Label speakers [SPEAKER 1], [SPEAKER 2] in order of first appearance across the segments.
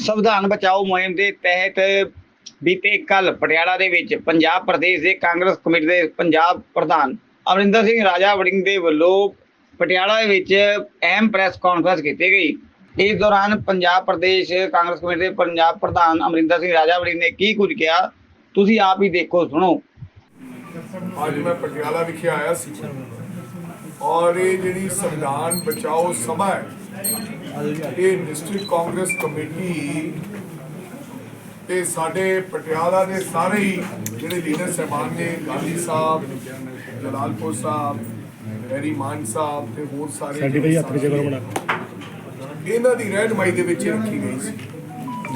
[SPEAKER 1] ਸੰਵਿਧਾਨ ਬਚਾਓ ਮੁਹਿੰਮ ਦੇ ਤਹਿਤ ਬੀਤੇ ਕੱਲ ਪਟਿਆਲਾ ਦੇ ਵਿੱਚ ਪੰਜਾਬ ਪ੍ਰਦੇਸ਼ ਦੇ ਕਾਂਗਰਸ ਕਮੇਟੀ ਦੇ ਪੰਜਾਬ ਪ੍ਰਧਾਨ ਅਮਰਿੰਦਰ ਸਿੰਘ ਰਾਜਾ ਵੜਿੰਗ ਦੇ ਵੱਲੋਂ ਪਟਿਆਲਾ ਦੇ ਵਿੱਚ ਅਹਿਮ ਪ੍ਰੈਸ ਕਾਨਫਰੰਸ ਕੀਤੀ ਗਈ। ਇਸ ਦੌਰਾਨ ਪੰਜਾਬ ਪ੍ਰਦੇਸ਼ ਕਾਂਗਰਸ ਕਮੇਟੀ ਦੇ ਪੰਜਾਬ ਪ੍ਰਧਾਨ ਅਮਰਿੰਦਰ ਸਿੰਘ ਰਾਜਾ ਵੜਿੰਗ ਨੇ ਕੀ ਕੁਝ ਕਿਹਾ, ਤੁਸੀਂ ਆਪ ਹੀ ਦੇਖੋ, ਸੁਣੋ।
[SPEAKER 2] ਅੱਜ ਮੈਂ ਪਟਿਆਲਾ ਵਿਖੇ ਆਇਆ ਸੀ ਔਰ ਇਹ ਜਿਹੜੀ ਸੰਵਿਧਾਨ ਬਚਾਓ ਸਭਾ ਹੈ ਇਹ ਡਿਸਟ੍ਰਿਕਟ ਕਾਂਗਰਸ ਕਮੇਟੀ ਤੇ ਸਾਡੇ ਪਟਿਆਲਾ ਦੇ ਸਾਰੇ ਹੀ ਜਿਹੜੇ ਲੀਡਰ ਸਹਿਬਾਨ ਨੇ ਗਾਂਧੀ ਸਾਹਿਬ ਜਲਾਲਪੁਰ ਸਾਹਿਬ ਹੈਰੀ ਮਾਨ ਸਾਹਿਬ ਤੇ ਹੋਰ ਸਾਰੇ
[SPEAKER 3] ਸਾਡੀ ਬਈ ਹੱਥ ਵਿੱਚ ਜਗ੍ਹਾ ਬਣਾ
[SPEAKER 2] ਇਹਨਾਂ ਦੀ ਰਹਿਨਮਾਈ ਦੇ ਵਿੱਚ ਰੱਖੀ ਗਈ ਸੀ।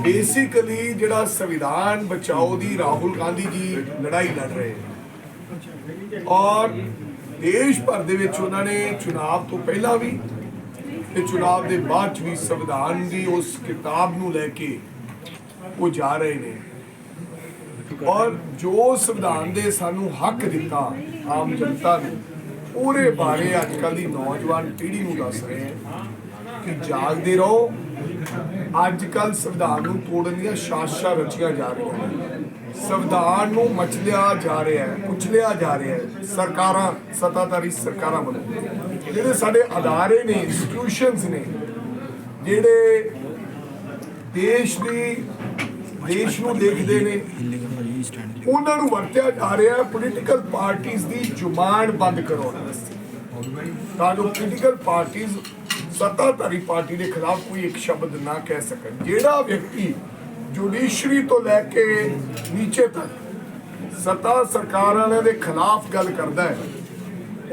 [SPEAKER 2] ਬੇਸਿਕਲੀ ਜਿਹੜਾ ਸੰਵਿਧਾਨ ਬਚਾਓ ਦੀ ਰਾਹੁਲ ਗਾਂਧੀ ਜੀ ਲੜਾਈ ਲੜ ਰਹੇ ਔਰ ਦੇਸ਼ ਭਰ ਦੇ ਵਿੱਚ ਉਹਨਾਂ ਨੇ ਚੁਣਾਵ ਤੋਂ ਪਹਿਲਾਂ ਵੀ ਤੇ ਚੁਣਾਵ ਦੇ ਬਾਅਦ 'ਚ ਵੀ ਸੰਵਿਧਾਨ ਦੀ ਉਸ ਕਿਤਾਬ ਨੂੰ ਲੈ ਕੇ ਉਹ ਜਾ ਰਹੇ ਨੇ। ਔਰ ਜੋ ਸੰਵਿਧਾਨ ਦੇ ਸਾਨੂੰ ਹੱਕ ਦਿੱਤਾ ਆਮ ਜਨਤਾ ਨੂੰ, ਉਹਦੇ ਬਾਰੇ ਅੱਜ ਕੱਲ ਦੀ ਨੌਜਵਾਨ ਪੀੜ੍ਹੀ ਨੂੰ ਦੱਸ ਰਹੇ ਹਾਂ ਕਿ ਜਾਗਦੇ ਰਹੋ। ਅੱਜ ਕੱਲ ਸੰਵਿਧਾਨ ਨੂੰ ਤੋੜਨ ਦੀਆਂ ਸਾਜ਼ਿਸ਼ਾਂ ਰਚੀਆਂ ਜਾ ਰਹੀਆਂ ਨੇ। ਸੰਵਿਧਾਨ ਨੂੰ ਮਚਲਿਆ ਜਾ ਰਿਹਾ ਹੈ ਕੁਚਲਿਆ ਜਾ ਰਿਹਾ ਹੈ। ਸਰਕਾਰਾਂ, ਸੱਤਾਧਾਰੀ ਸਰਕਾਰਾਂ ਵੱਲੋਂ। ਜਿਹੜੇ ਸਾਡੇ ਅਦਾਰੇ ਨੇ ਇੰਸਟੀਟਿਊਸ਼ਨਸ ਨੇ, ਜਿਹੜੇ ਦੇਸ਼ ਦੀ ਦੇਸ਼ ਨੂੰ ਦੇਖਦੇ ਨੇ, ਉਹਨਾਂ ਨੂੰ ਵਰਤਿਆ ਜਾ ਰਿਹਾ ਪੋਲੀਟੀਕਲ ਪਾਰਟੀਆਂ ਦੀ ਜ਼ੁਬਾਨ ਬੰਦ ਕਰਾਉਣ ਵਾਸਤੇ। ਤਾਂ ਜੋ ਪੋਲੀਟੀਕਲ ਪਾਰਟੀਆਂ ਸੱਤਾਧਾਰੀ ਪਾਰਟੀ ਦੇ ਖਿਲਾਫ ਕੋਈ ਇੱਕ ਸ਼ਬਦ ਨਾ ਕਹਿ ਸਕਣ। ਜਿਹੜਾ ਵਿਅਕਤੀ ਜੁਡੀਸ਼ਰੀ ਤੋਂ ਲੈ ਕੇ ਨੀਚੇ ਤੱਕ ਸੱਤਾ ਸਰਕਾਰ ਵਾਲਿਆਂ ਦੇ ਖਿਲਾਫ ਗੱਲ ਕਰਦਾ ਹੈ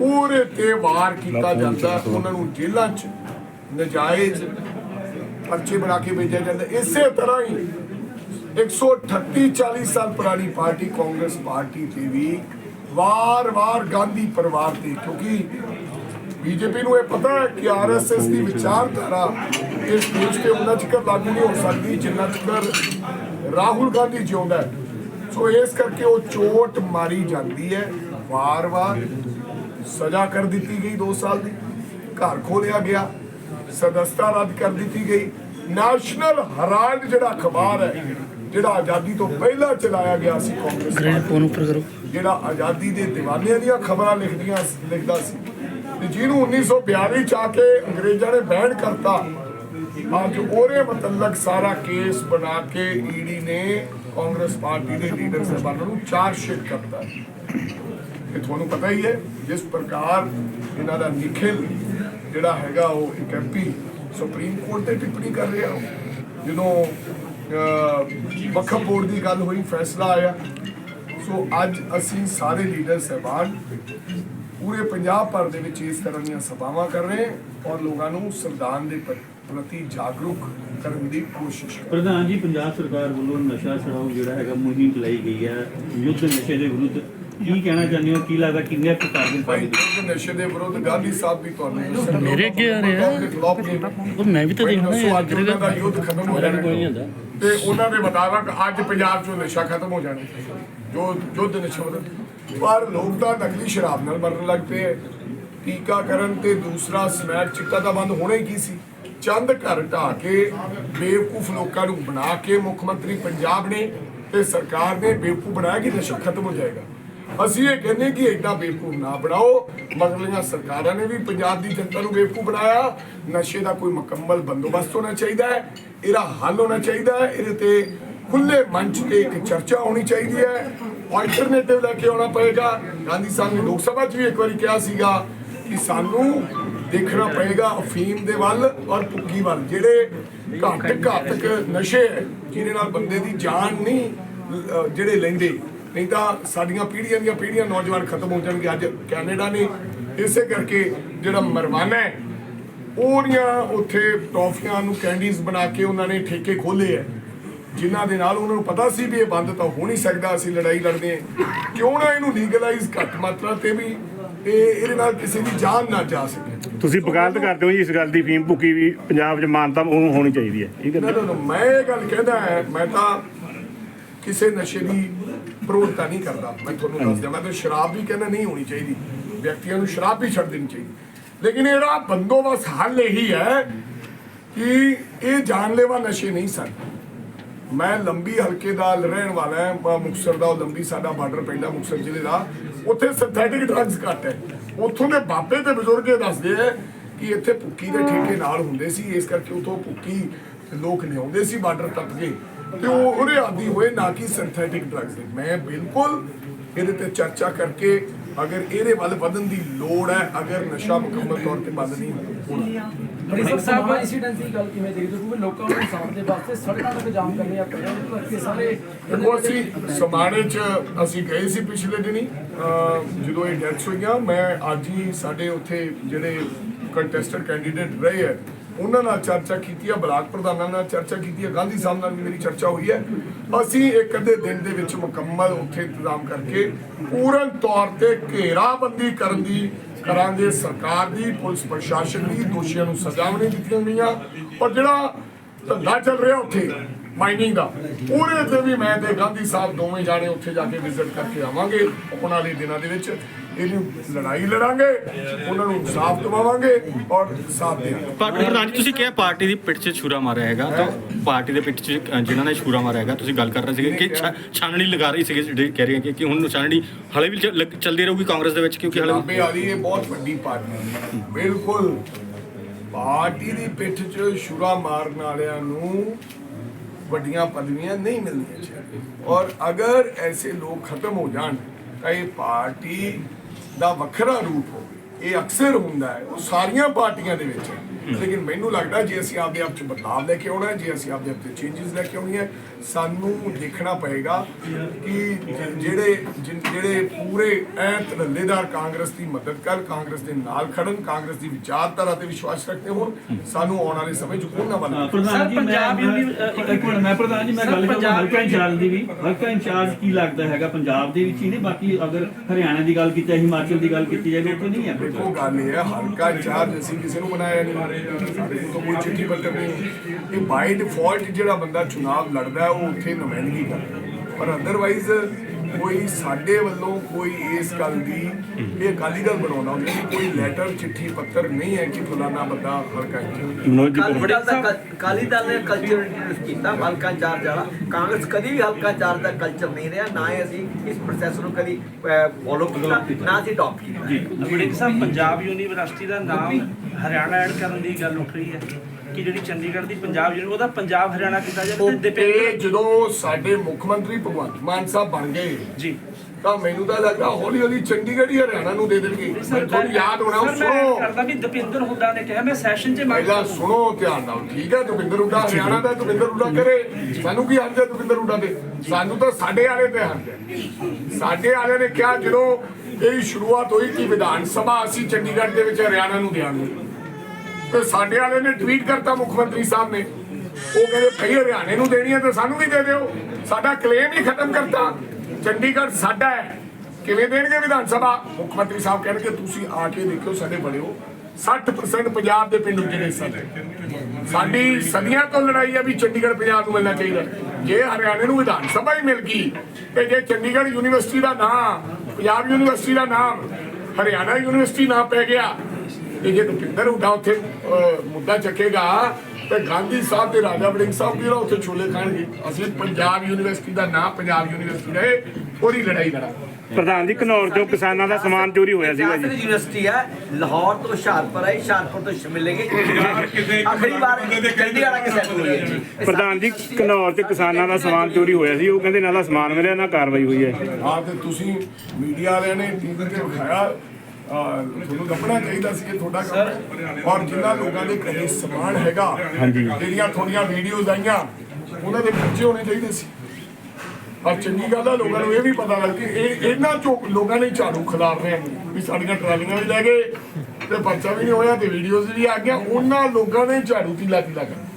[SPEAKER 2] ਉਹਦੇ ਤੇ ਵਾਰ ਕੀਤਾ ਜਾਂਦਾ ਉਹਨਾਂ ਨੂੰ ਜੇਲ੍ਹਾਂ 'ਚ ਨਜਾਇਜ਼ ਪਰਚੇ ਬਣਾ ਕੇ ਭੇਜਿਆ ਜਾਂਦਾ। ਇਸੇ ਤਰ੍ਹਾਂ ਹੀ 138 40 ਸਾਲ ਪੁਰਾਣੀ ਪਾਰਟੀ ਕਾਂਗਰਸ ਪਾਰਟੀ ਤੇ ਵੀ ਵਾਰ-ਵਾਰ ਗਾਂਧੀ ਪਰਿਵਾਰ ਤੇ ਕਿਉਂਕਿ ਬੀਜੇਪੀ ਨੂੰ ਇਹ ਪਤਾ ਹੈ ਕਿ ਆਰਐਸਐਸ ਦੀ ਵਿਚਾਰਧਾਰਾ ਇਸ ਦੇਸ਼ ਤੇ ਉਹਨਾਂ ਚਿਕਰ ਲਾਗੂ ਨਹੀਂ ਹੋ ਸਕਦੀ ਜਿੰਨਾ ਚਿਕਰ ਰਾਹੁਲ ਗਾਂਧੀ ਜਿਉਂਦਾ ਹੈ। ਸੋ ਇਸ ਕਰਕੇ ਉਹ ਚੋਟ ਮਾਰੀ ਜਾਂਦੀ ਹੈ ਵਾਰ-ਵਾਰ ਸਜ਼ਾ ਕਰ ਦਿੱਤੀ ਗਈ 2 ਸਾਲ ਦੀ। ਘਰ ਖੋਲਿਆ ਗਿਆ। ਸਦਸਤਾ ਰੱਦ ਕਰ ਦਿੱਤੀ ਗਈ। ਨੈਸ਼ਨਲ ਹਰਾਲਡ ਜਿਹੜਾ ਅਖਬਾਰ ਹੈ ਜਿਹੜਾ ਆਜ਼ਾਦੀ ਤੋਂ ਪਹਿਲਾਂ ਚਲਾਇਆ ਗਿਆ ਸੀ ਕਾਂਗਰਸ
[SPEAKER 3] ਗ੍ਰੈਂਡ ਫੋਨ ਉੱਪਰ ਕਰੋ।
[SPEAKER 2] ਜਿਹੜਾ ਆਜ਼ਾਦੀ ਦੇ دیਵਾਨਿਆਂ ਦੀਆਂ ਖਬਰਾਂ ਲਿਖਦੀਆਂ ਲਿਖਦਾ ਸੀ। ਤੇ ਜਿਹਨੂੰ 1942 ਚ ਆ ਕੇ ਅੰਗਰੇਜ਼ਾਂ ਨੇ ਬੈਨ ਕਰਤਾ ਅੱਜ ਉਹਦੇ ਮੁਤਲਕ ਸਾਰਾ ਕੇਸ ਬਣਾ ਕੇ ਈਡੀ ਨੇ ਕਾਂਗਰਸ ਪਾਰਟੀ ਦੇ ਲੀਡਰ ਸਾਹਿਬਾਨਾਂ ਨੂੰ ਚਾਰਜ ਸ਼ੀਟ ਕਰਤਾ। ਇਹ ਤੁਹਾਨੂੰ ਪਤਾ ਹੀ ਹੈ ਜਿਸ ਪ੍ਰਕਾਰ ਇਹਨਾਂ ਦਾ ਨਿਖਿਲ ਜਿਹੜਾ ਹੈਗਾ ਉਹ ਇੱਕ ਐਮਪੀ ਸੁਪਰੀਮ ਕੋਰਟ ਤੇ ਟਿੱਪਣੀ ਕਰ ਰਿਹਾ ਉਹ। ਜਦੋਂ ਅਹ, ਵਕਫ ਬੋਰਡ ਦੀ ਗੱਲ ਹੋਈ ਫੈਸਲਾ ਆਇਆ। ਸੋ ਅੱਜ ਅਸੀਂ ਸਾਰੇ ਲੀਡਰ ਸਹਿਬਾਨ ਪੂਰੇ ਪੰਜਾਬ ਭਰ ਦੇ ਵਿੱਚ ਇਸ ਤਰ੍ਹਾਂ ਦੀਆਂ ਸਭਾਵਾਂ ਕਰ ਰਹੇ ਔਰ ਲੋਕਾਂ ਨੂੰ ਸੰਵਿਧਾਨ ਦੇ ਪ੍ਰਤੀ ਜਾਗਰੂਕ ਕਰਨ ਦੀ ਕੋਸ਼ਿਸ਼ ਕਰ
[SPEAKER 4] ਪ੍ਰਧਾਨ ਜੀ ਪੰਜਾਬ ਸਰਕਾਰ ਵੱਲੋਂ ਨਸ਼ਾ ਛਡਾਓ ਜਿਹੜਾ ਹੈਗਾ ਮੁਹਿੰਮ ਚਲਾਈ ਗਈ ਹੈ। ਯੁੱਧ ਨਸ਼ੇ ਦੇ ਵਿਰੁੱਧ ਕੀ ਕਹਿਣਾ ਚਾਹੁੰਦੇ ਹੋ ਕੀ ਲੱਗਦਾ ਕਿੰਨੇ ਕੁ ਕਾਰਜ
[SPEAKER 2] ਭਾਈ ਯੁੱਧ ਨਸ਼ੇ ਦੇ ਵਿਰੁੱਧ ਗਾਂਧੀ ਸਾਹਿਬ ਵੀ ਤੁਹਾਨੂੰ।
[SPEAKER 3] ਮੇਰੇ ਅੱਗੇ ਆ ਰਿਹਾ।
[SPEAKER 2] ਦੇ।
[SPEAKER 3] ਉਹ ਮੈਂ ਵੀ ਤਾਂ ਦੇਖਣਾ ਹੈ,
[SPEAKER 2] ਉਹਨਾਂ ਦਾ ਯੁੱਧ ਖਤਮ ਹੋ ਜਾਣਾ
[SPEAKER 3] ਕੋਈ ਨਹੀਂ ਹੁੰਦਾ।
[SPEAKER 2] ਤੇ ਉਹਨਾਂ ਦੇ ਮੁਤਾਬਕ ਅੱਜ ਪੰਜਾਬ 'ਚੋਂ ਨਸ਼ਾ ਖਤਮ ਹੋ ਜਾਣਾ ਜੋ ਯੁੱਧ ਨਸ਼ਾ ਪਰ ਲੋਕ ਤਾਂ ਨਕਲੀ ਸ਼ਰਾਬ ਨਾਲ ਮਰਨ ਲੱਗ ਪਏ ਹੈ। ਟੀਕਾਕਰਨ ਤੇ ਦੂਸਰਾ ਸਮੈਕ ਚਿੱਟਾ ਤਾਂ ਬੰਦ ਹੋਣਾ ਹੀ ਕੀ ਸੀ ਚੰਦ ਘਰ ਢਾ ਕੇ ਬੇਵਕੂਫ ਲੋਕਾਂ ਨੂੰ ਬਣਾ ਕੇ ਮੁੱਖ ਮੰਤਰੀ ਪੰਜਾਬ ਨੇ ਤੇ ਸਰਕਾਰ ਨੇ ਬੇਵਕੂਫ ਬਣਾਇਆ ਕਿ ਨਸ਼ਾ ਖਤਮ ਹੋ ਜਾਏਗਾ ਅਸੀਂ ਇਹ ਕਹਿੰਦੇ ਕਿ ਏਦਾਂ ਬੇਵਕੂਫ ਨਾ ਬਣਾਓ। ਮਗਰਲੀਆਂ ਸਰਕਾਰਾਂ ਨੇ ਵੀ ਪੰਜਾਬ ਦੀ ਜਨਤਾ ਨੂੰ ਬੇਵਕੂਫ ਬਣਾਇਆ। ਨਸ਼ੇ ਦਾ ਕੋਈ ਮੁਕੰਮਲ ਬੰਦੋਬਸਤ ਹੋਣਾ ਚਾਹੀਦਾ ਹੈ। ਇਹਦਾ ਹੱਲ ਹੋਣਾ ਚਾਹੀਦਾ ਹੈ। ਇਹਦੇ ਤੇ ਖੁੱਲੇ ਮੰਚ ਤੇ ਇੱਕ ਚਰਚਾ ਹੋਣੀ ਚਾਹੀਦੀ ਹੈ। ਆਲਟਰਨੇਟਿਵ ਲੈ ਕੇ ਆਉਣਾ ਪਏਗਾ। ਗਾਂਧੀ ਸਾਹਿਬ ਨੇ ਲੋਕ ਸਭਾ 'ਚ ਵੀ ਇੱਕ ਵਾਰੀ ਕਿਹਾ ਸੀਗਾ ਕਿ ਸਾਨੂੰ ਦੇਖਣਾ ਪਏਗਾ ਅਫੀਮ ਦੇ ਵੱਲ ਔਰ ਪੁੱਗੀ ਵੱਲ, ਜਿਹੜੇ ਘੱਟ ਘਾਤਕ ਨਸ਼ੇ ਹੈ, ਜਿਹਦੇ ਨਾਲ ਬੰਦੇ ਦੀ ਜਾਨ ਨਹੀਂ ਜਿਹੜੇ ਲੈਂਦੇ। ਨਹੀਂ ਤਾਂ ਸਾਡੀਆਂ ਪੀੜ੍ਹੀਆਂ ਦੀਆਂ ਪੀੜ੍ਹੀਆਂ ਨੌਜਵਾਨ ਖਤਮ ਹੋ ਜਾਣਗੇ। ਅੱਜ ਕੈਨੇਡਾ ਨੇ ਇਸੇ ਕਰਕੇ ਜਿਹੜਾ ਮਰਵਾਨਾ ਹੈ ਉਹਦੀਆਂ ਉੱਥੇ ਟੌਫੀਆਂ ਨੂੰ ਕੈਂਡੀਜ਼ ਬਣਾ ਕੇ ਉਹਨਾਂ ਨੇ ਠੇਕੇ ਖੋਲੇ ਹੈ। ਜਿਨ੍ਹਾਂ ਦੇ ਨਾਲ ਉਹਨਾਂ ਨੂੰ ਪਤਾ ਸੀ ਵੀ ਇਹ ਬੰਦ ਤਾਂ ਹੋ ਨਹੀਂ ਸਕਦਾ ਅਸੀਂ ਲੜਾਈ ਲੜਦੇ ਹਾਂ। ਕਿਉਂ ਨਾ ਇਹਨੂੰ ਲੀਗਲਾਈਜ਼ ਘੱਟ ਮਾਤਰਾ ਤੇ ਵੀ ਇਹ ਇਹਦੇ ਨਾਲ ਕਿਸੇ ਦੀ ਜਾਨ ਨਾ ਜਾ ਸਕੇ।
[SPEAKER 3] ਤੁਸੀਂ ਵਕਾਲਤ ਕਰਦੇ ਹੋ ਜੀ ਇਸ ਗੱਲ ਦੀ ਫੀਮ ਭੁੱਕੀ ਵੀ ਪੰਜਾਬ 'ਚ ਮਾਨਤਾ ਉਹਨੂੰ ਹੋਣੀ ਚਾਹੀਦੀ ਹੈ। ਠੀਕ ਹੈ
[SPEAKER 2] ਨਾ? ਮੈਂ ਇਹ ਗੱਲ ਕਹਿੰਦਾ ਮੈਂ ਤਾਂ ਕਿਸੇ ਨਸ਼ੇ ਦੀ ਪ੍ਰੋੜਤਾ ਨਹੀਂ ਕਰਦਾ। ਮੈਂ ਤੁਹਾਨੂੰ ਦੱਸ ਦਿਆਂ, ਮੈਂ ਤਾਂ ਸ਼ਰਾਬ ਵੀ ਕਹਿੰਦਾ ਨਹੀਂ ਹੋਣੀ ਚਾਹੀਦੀ। ਵਿਅਕਤੀਆਂ ਨੂੰ ਸ਼ਰਾਬ ਵੀ ਛੱਡ ਦੇਣੀ ਚਾਹੀਦੀ। ਲੇਕਿਨ ਇਹਦਾ ਬੰਦੋਬਸਤ ਹੱਲ ਇਹੀ ਹੈ ਕਿ ਇਹ ਜਾਨਲੇਵਾ ਨਸ਼ੇ ਨਹੀਂ ਸਨ। ਮੈਂ ਲੰਬੀ ਹਲਕੇ ਦਾ ਰਹਿਣ ਵਾਲਾ ਹਾਂ ਅਹ ਮੁਕਤਸਰ ਦਾ ਲੰਬੀ ਸਾਡਾ ਬਾਰਡਰ ਪੈਂਦਾ ਮੁਕਤਸਰ ਜ਼ਿਲ੍ਹੇ ਦਾ। ਉੱਥੇ ਸਿੰਥੈਟਿਕ ਡਰੱਗਸ ਘੱਟ ਹੈ। ਉੱਥੋਂ ਦੇ ਬਾਬੇ ਤੇ ਬਜ਼ੁਰਗ ਇਹ ਦੱਸਦੇ ਆ ਕਿ ਇੱਥੇ ਭੁੱਕੀ ਦੇ ਠੇਕੇ ਨਾਲ ਹੁੰਦੇ ਸੀ, ਇਸ ਕਰਕੇ ਉਥੋਂ ਭੁੱਕੀ ਲੋਕ ਲਿਆਉਂਦੇ ਸੀ ਬਾਰਡਰ ਟੱਪ ਕੇ। ਤੇ ਉਹ ਉਹਦੇ ਆਦੀ ਹੋਏ ਨਾ ਕਿ ਸਿੰਥੈਟਿਕ ਡਰੱਗਸ ਦੇ ਮੈਂ ਬਿਲਕੁਲ ਇਹਦੇ ਤੇ ਚਰਚਾ ਕਰਕੇ ਅਗਰ ਇਹਦੇ ਵੱਲ ਵਧਣ ਦੀ ਲੋੜ ਹੈ ਅਗਰ ਨਸ਼ਾ ਮੁਕੰਮਲ ਤੌਰ ਤੇ ਬੰਦ ਨਹੀਂ ਹੋਣਾ।
[SPEAKER 5] ਬੜੀ ਸਾਹਿਬ ਇੰਸੀਡੈਂਟ ਦੀ ਗੱਲ ਕਿਵੇਂ ਦੇਖਦੇ ਹੋ ਕਿਉਂਕਿ ਲੋਕਾਂ ਨੂੰ ਇਨਸਾਫ ਦੇ ਵਾਸਤੇ ਸੜਕਾਂ ਤੱਕ ਜਾਮ ਕਰਨੀਆਂ ਪਈਆਂ ਨੇ ਕਰਕੇ ਸਾਰੇ
[SPEAKER 2] ਦੇਖੋ ਅਸੀਂ ਸਮਾਣੇ ਚ ਅਸੀਂ ਗਏ ਸੀ ਪਿਛਲੇ ਦਿਨੀ ਜਦੋਂ ਇਹ ਡੈਥਸ ਹੋਈਆਂ ਮੈਂ ਅੱਜ ਹੀ ਸਾਡੇ ਉੱਥੇ ਜਿਹੜੇ ਕੰਟੈਸਟਡ ਕੈਂਡੀਡੇਟ ਰਹੇ ਹੈ ਉਹਨਾਂ ਨਾਲ ਚਰਚਾ ਕੀਤੀ ਹੈ ਬਲਾਕ ਪ੍ਰਧਾਨਾਂ ਨਾਲ ਚਰਚਾ ਕੀਤੀ ਹੈ ਗਾਂਧੀ ਸਾਹਿਬ ਨਾਲ ਵੀ ਮੇਰੀ ਚਰਚਾ ਹੋਈ ਹੈ। ਅਸੀਂ ਇੱਕ ਅੱਧੇ ਦਿਨ ਦੇ ਵਿੱਚ ਮੁਕੰਮਲ ਉੱਥੇ ਇੰਤਜ਼ਾਮ ਕਰਕੇ ਪੂਰਨ ਤੌਰ ਤੇ ਘੇਰਾਬੰਦੀ ਕਰਨ ਦੀ ਕਰਾਂਗੇ। ਸਰਕਾਰ ਦੀ, ਪੁਲਿਸ ਪ੍ਰਸ਼ਾਸਨ ਦੀ ਦੋਸ਼ੀਆਂ ਨੂੰ ਸਜ਼ਾਵਾਂ ਨਹੀਂ ਦਿੱਤੀਆਂ ਗਈਆਂ। ਔਰ ਜਿਹੜਾ ਧੰਦਾ ਚੱਲ ਰਿਹਾ ਉੱਥੇ ਮਾਈਨਿੰਗ ਦਾ ਉਹਦੇ ਤੇ ਵੀ ਮੈਂ ਤੇ ਗਾਂਧੀ ਸਾਹਿਬ ਦੋਵੇਂ ਜਾਣੇ ਉੱਥੇ ਜਾ ਕੇ ਵਿਜ਼ਿਟ ਕਰਕੇ ਆਵਾਂਗੇ। ਆਉਣ ਵਾਲੇ ਦਿਨਾਂ ਦੇ ਵਿੱਚ ਇਹਨੂੰ ਲੜਾਈ ਲੜਾਂਗੇ ਉਹਨਾਂ ਨੂੰ ਇਨਸਾਫ ਦਿਵਾਵਾਂਗੇ ਔਰ ਸਾਥ ਦੇਵਾਂਗੇ।
[SPEAKER 6] ਪਾਰਟੀ ਪ੍ਰਧਾਨ ਜੀ ਤੁਸੀਂ ਕਿਹਾ ਪਾਰਟੀ ਦੀ ਪਿੱਠ 'ਚ ਛੁਰਾ ਮਾਰਿਆ ਹੈਗਾ ਤਾਂ ਪਾਰਟੀ ਦੇ ਪਿੱਠ 'ਚ ਜਿਨ੍ਹਾਂ ਨੇ ਛੁਰਾ ਮਾਰਿਆ ਹੈਗਾ ਤੁਸੀਂ ਗੱਲ ਕਰ ਰਹੇ ਸੀਗੇ ਕਿ ਛਾ- ਛਾਨਣੀ ਲਗਾ ਰਹੀ ਸੀਗੇ ਜਿਹੜੇ ਕਹਿ ਰਹੇ ਕਿ ਕਿ ਹੁਣ ਛਾਨਣੀ ਹਲੇ ਵੀ ਚੱਲਦੀ ਰਹੂਗੀ ਕਾਂਗਰਸ ਦੇ ਵਿੱਚ ਕਿਉਂਕਿ ਹਲੇ
[SPEAKER 2] ਜਨਾਬੇ ਵਾਲੀ ਇਹ ਬਹੁਤ ਵੱਡੀ ਪਾਰਟੀ ਬਿਲਕੁਲ ਪਾਰਟੀ ਦੀ ਪਿੱਠ 'ਚ ਸ਼ੁਰਾ ਮਾਰਨ ਵਾਲਿਆਂ ਨੂੰ ਵੱਡੀਆਂ ਪਦਵੀਆਂ ਨਹੀਂ ਮਿਲਣੀਆਂ ਚਾਹੀਦੀਆਂ। ਔਰ ਅਗਰ ਐਸੇ ਲੋਕ ਖਤਮ ਹੋ ਜਾਣ ਤਾਂ ਇਹ ਪਾਰਟੀ ਦਾ ਵੱਖਰਾ ਰੂਪ ਹੋਵੇ। ਇਹ ਅਕਸਰ ਹੁੰਦਾ ਹੈ। ਉਹ ਸਾਰੀਆਂ ਪਾਰਟੀਆਂ ਦੇ ਵਿੱਚ। ਹੈ ਲੇਕਿਨ ਮੈਨੂੰ ਲੱਗਦਾ ਜੇ ਅਸੀਂ ਆਪਦੇ ਆਪ 'ਚ ਬਦਲਾਵ ਲੈ ਕੇ ਆਉਣਾ ਹੈ ਜੇ ਅਸੀਂ ਆਪਦੇ ਆਪ 'ਚ ਚੇਂਜਸ ਲੈ ਕੇ ਆਉਣੀ ਹੈ ਸਾਨੂੰ ਦੇਖਣਾ ਪਏਗਾ ਕਿ ਜਿਹੜੇ ਜਿਹੜੇ ਪੂਰੇ ਐ ਧੜੱਲੇਦਾਰ ਕਾਂਗਰਸ ਦੀ ਮਦਦ ਕਰ ਕਾਂਗਰਸ ਦੇ ਨਾਲ ਖੜਨ ਕਾਂਗਰਸ ਦੀ ਵਿਚਾਰਧਾਰਾ ਤੇ ਵਿਸ਼ਵਾਸ ਰੱਖਦੇ ਹੋਣ ਸਾਨੂੰ ਆਉਣ ਵਾਲੇ ਸਮੇਂ 'ਚ ਉਹਨਾਂ ਵੱਲ
[SPEAKER 4] ਪ੍ਰਧਾਨ
[SPEAKER 5] ਸਰ,
[SPEAKER 4] ਜੀ ਮੈਂ ਇੱਕ ਮਿੰਟ ਪ੍ਰਧਾਨ ਜੀ ਮੈਂ ਗੱਲ ਕਰਾਂ ਹਲਕਾ ਇੰਚਾਰਜ ਦੀ ਵੀ। ਹਲਕਾ ਇੰਚਾਰਜ ਕੀ ਲੱਗਦਾ ਹੈਗਾ? ਪੰਜਾਬ ਦੇ ਵਿੱਚ ਹੀ ਨਹੀਂ ਬਾਕੀ ਅਗਰ ਹਰਿਆਣਾ ਦੀ ਗੱਲ ਕੀਤੀ ਹਿਮਾਚਲ ਦੀ ਗੱਲ ਕੀਤੀ ਜਾਏ ਉੱਥੇ ਨਹੀਂ ਹੈ।
[SPEAKER 2] ਦੇਖੋ ਗੱਲ ਇਹ ਹੈ ਹਲਕਾ ਇੰਚਾਰਜ ਅਸੀਂ ਕਿਸੇ ਨੂੰ ਬਣਾਇਆ ਨਹੀਂ। ਕੋਈ ਚਿੱਠੀ ਪੱਤਰ ਨਹੀਂ ਇਹ ਬਾਈ ਡਿਫਾਲਟ ਜਿਹੜਾ ਬੰਦਾ ਚੁਣਾਵ ਲੜਦਾ ਉਹ ਉੱਥੇ ਨੁਮਾਇੰਦਗੀ ਕਰਦਾ ਪਰ ਅਦਰਵਾਈਜ਼ ਕੋਈ ਸਾਡੇ ਵੱਲੋਂ ਕੋਈ ਇਸ ਗੱਲ ਦੀ ਇਹ ਅਕਾਲੀ ਦਲ ਬਣਾਉਂਦਾ ਹੁੰਦਾ ਕਿ ਕੋਈ ਲੈਟਰ ਚਿੱਠੀ ਪੱਤਰ ਨਹੀਂ ਹੈ ਕਿ ਫਲਾਣਾ ਬੰਦਾ ਹਲਕਾ ਇੰਚਾਰਜ
[SPEAKER 3] ਮਨੋਜ ਜੀ
[SPEAKER 7] ਕਾਲੀ ਦਲ ਦਾ ਕਾਲੀ ਦਲ ਨੇ ਕਲਚਰ ਇੰਟਰੋਡਿਊਸ ਕੀਤਾ ਹਲਕਾ ਚਾਰਜ ਵਾਲਾ। ਕਾਂਗਰਸ ਕਦੀ ਵੀ ਹਲਕਾ ਚਾਰਜ ਦਾ ਕਲਚਰ ਨਹੀਂ ਰਿਹਾ ਨਾ ਹੀ ਅਸੀਂ ਇਸ ਪ੍ਰੋਸੈਸ ਨੂੰ ਕਦੀ ਫੋਲੋ ਕੀਤਾ ਨਾ ਅਸੀਂ ਅਡਾਪਟ ਕੀਤਾ।
[SPEAKER 4] ਜੀ।
[SPEAKER 8] ਅਮਰਿੰਦਰ ਸਾਹਿਬ ਪੰਜਾਬ ਯੂਨੀਵਰਸਿਟੀ ਦਾ ਨਾਮ ਹਰਿਆਣਾ ਐਡ ਕਰਨ ਦੀ ਗੱਲ ਉੱਠ ਰਹੀ ਹੈ। ਕਿ ਜਿਹੜੀ ਚੰਡੀਗੜ੍ਹ ਦੀ ਪੰਜਾਬ ਯੂਨੀ ਉਹਦਾ ਪੰਜਾਬ ਹਰਿਆਣਾ ਕੀਤਾ ਜਾਵੇ ਤੇ
[SPEAKER 2] ਜਦੋਂ ਸਾਡੇ ਮੁੱਖ ਮੰਤਰੀ ਭਗਵੰਤ ਮਾਨ ਸਾਹਿਬ ਬਣ ਗਏ
[SPEAKER 8] ਜੀ।
[SPEAKER 2] ਤਾਂ ਮੈਨੂੰ ਤਾਂ ਲੱਗਾ ਹੌਲੀ ਹੌਲੀ ਚੰਡੀਗੜ੍ਹ ਹੀ ਹਰਿਆਣਾ ਨੂੰ ਦੇ ਦੇਣਗੇ। ਤੁਹਾਨੂੰ ਯਾਦ ਹੋਣਾ ਉਹ
[SPEAKER 8] ਸਰ, ਮੈਂ
[SPEAKER 2] ਸੁਣੋ।
[SPEAKER 8] ਕਰਦਾ ਵੀ ਦੀਪਿੰਦਰ ਹੁੱਡਾ ਨੇ ਕਿਹਾ ਮੈਂ ਸੈਸ਼ਨ 'ਚ ਮੰਗ
[SPEAKER 2] ਪਹਿਲਾਂ ਸੁਣੋ ਧਿਆਨ ਨਾਲ ਠੀਕ ਹੈ? ਦੁਪਿੰਦਰ ਹੁੱਡਾ ਹਰਿਆਣਾ ਦਾ ਦੁਪਿੰਦਰ ਹੁੱਡਾ ਕਰੇ। ਸਾਨੂੰ ਕੀ ਹੱਥ ਹੈ ਦੁਪਿੰਦਰ ਹੁੱਡਾ ਦੇ? ਸਾਨੂੰ ਤਾਂ ਸਾਡੇ ਵਾਲੇ ਤੇ ਹੱਥ ਹੈ ਸਾਡੇ ਵਾਲੇ ਨੇ ਕਿਹਾ ਜਦੋਂ ਇਹ ਸ਼ੁਰੂਆਤ ਹੋਈ ਕਿ ਵਿਧਾਨ ਸਭਾ ਅਸੀਂ ਚੰਡੀਗੜ੍ਹ ਦੇ ਵਿੱਚ ਹਰਿਆਣਾ ਨੂੰ ਦਿਆਂਗੇ। ਤੇ ਸਾਡੇ ਵਾਲੇ ਨੇ ਟਵੀਟ ਕਰਤਾ ਮੁੱਖ ਮੰਤਰੀ ਸਾਹਿਬ ਨੇ। ਉਹ ਕਹਿੰਦੇ, ਭਈ ਹਰਿਆਣੇ ਨੂੰ ਦੇਣੀ ਹੈ ਤਾਂ ਸਾਨੂੰ ਵੀ ਦੇ ਦਿਓ। ਸਾਡਾ ਕਲੇਮ ਹੀ ਖਤਮ ਕਰਤਾ। ਚੰਡੀਗੜ੍ਹ ਸਾਡਾ ਹੈ। ਕਿਵੇਂ ਦੇਣਗੇ ਵਿਧਾਨ ਸਭਾ? ਮੁੱਖ ਮੰਤਰੀ ਸਾਹਿਬ ਕਹਿਣਗੇ, ਤੁਸੀਂ ਆ ਕੇ ਦੇਖਿਓ ਸਾਡੇ ਬੜਿਓ 60% ਪੰਜਾਬ ਦੇ ਪਿੰਡ ਜਿਹੜੇ ਸਾਡੇ। ਸਾਡੀ ਸਦੀਆਂ ਤੋਂ ਲੜਾਈ ਹੈ ਵੀ ਚੰਡੀਗੜ੍ਹ ਪੰਜਾਬ ਨੂੰ ਮਿਲਣਾ ਚਾਹੀਦਾ ਜੇ ਹਰਿਆਣੇ ਨੂੰ ਵਿਧਾਨ ਸਭਾ ਹੀ ਮਿਲ ਗਈ ਤੇ ਜੇ ਚੰਡੀਗੜ੍ਹ ਯੂਨੀਵਰਸਿਟੀ ਦਾ ਨਾਮ, ਪੰਜਾਬ ਯੂਨੀਵਰਸਿਟੀ ਦਾ ਨਾਮ, ਹਰਿਆਣਾ ਯੂਨੀਵਰਸਿਟੀ ਨਾ ਪੈ ਗਿਆ ਤੇ ਜੇ ਭੁਪਿੰਦਰ ਹੁੱਡਾ ਉੱਥੇ ਮੁੱਦਾ ਚੱਕੇਗਾ ਤੇ ਗਾਂਧੀ ਸਾਹਿਬ ਤੇ ਰਾਜਾ ਵੜਿੰਗ ਸਾਹਿਬ ਵੀ ਉੱਥੇ ਛੋਲੇ ਖਾਣਗੇ। ਅਸੀਂ ਪੰਜਾਬ ਯੂਨੀਵਰਸਿਟੀ ਦਾ ਨਾਮ ਪੰਜਾਬ ਯੂਨੀਵਰਸਿਟੀ ਰਹੇ ਉਹਦੀ ਲੜਾਈ ਲੜਾਂਗੇ
[SPEAKER 3] ਪ੍ਰਧਾਨ ਜੀ ਘਨੌਰ ਚੋਂ ਕਿਸਾਨਾਂ ਦਾ ਸਮਾਨ ਚੋਰੀ ਹੋਇਆ ਸੀਗਾ ਜੀ।
[SPEAKER 7] ਯੂਨੀਵਰਸਿਟੀ ਹੈ ਲਾਹੌਰ ਤੋਂ ਹੁਸ਼ਿਆਰਪੁਰ ਹੈ ਹੁਸ਼ਿਆਰਪੁਰ ਤੋਂ ਮਿਲੇਗੇ ਆਖਰੀ ਵਾਰ ਚੰਡੀਗੜ੍ਹ ਆ ਕੇ ਸੈੱਟ ਹੋਈ ਹੈ ਜੀ।
[SPEAKER 3] ਪ੍ਰਧਾਨ ਜੀ ਘਨੌਰ 'ਚ ਕਿਸਾਨਾਂ ਦਾ ਸਮਾਨ ਚੋਰੀ ਹੋਇਆ ਸੀ ਉਹ ਕਹਿੰਦੇ ਨਾ ਦਾ ਸਮਾਨ ਮਿਲਿਆ ਨਾ ਕਾਰਵਾਈ ਹੋਈ ਹੈ।
[SPEAKER 2] ਹਾਂ ਤੇ ਤੁਸੀਂ ਮੀਡੀਆ ਵਾਲਿਆਂ ਨੇ ਟੀਵੀ ਤੇ ਵਿਖਾਇਆ ਤੁਹਾਨੂੰ ਲੱਭਣਾ ਚਾਹੀਦਾ ਸੀ ਕਿ ਤੁਹਾਡਾ ਕੰਮ ਹੈ। ਔਰ ਜਿਨ੍ਹਾਂ ਲੋਕਾਂ ਦੇ ਘਰੇ ਸਮਾਨ ਹੈਗਾ। ਜਿਹੜੀਆਂ ਤੁਹਾਡੀਆਂ ਵੀਡੀਓਜ਼ ਆਈਆਂ ਉਹਨਾਂ ਦੇ ਬੱਚੇ ਹੋਣੇ ਚਾਹੀਦੇ ਸੀ। ਪਰ ਚੰਗੀ ਗੱਲ ਆ ਲੋਕਾਂ ਨੂੰ ਇਹ ਵੀ ਪਤਾ ਲੱਗ ਕਿ ਇਹ ਇਹਨਾਂ ਚੋਂ ਲੋਕਾਂ ਨੇ ਝਾੜੂ ਖਿਲਾਰ ਰਹੇ ਨੇ ਵੀ ਸਾਡੀਆਂ ਟਰਾਲੀਆਂ ਵੀ ਲੈ ਗਏ ਤੇ ਪਰਚਾ ਵੀ ਨਹੀਂ ਹੋਇਆ ਤੇ ਵੀਡੀਓਜ਼ ਵੀ ਆ ਗਈਆਂ। ਉਹਨਾਂ ਲੋਕਾਂ ਨੇ ਝਾੜੂ ਤੀਲਾ ਤੀਲਾ ਕਰ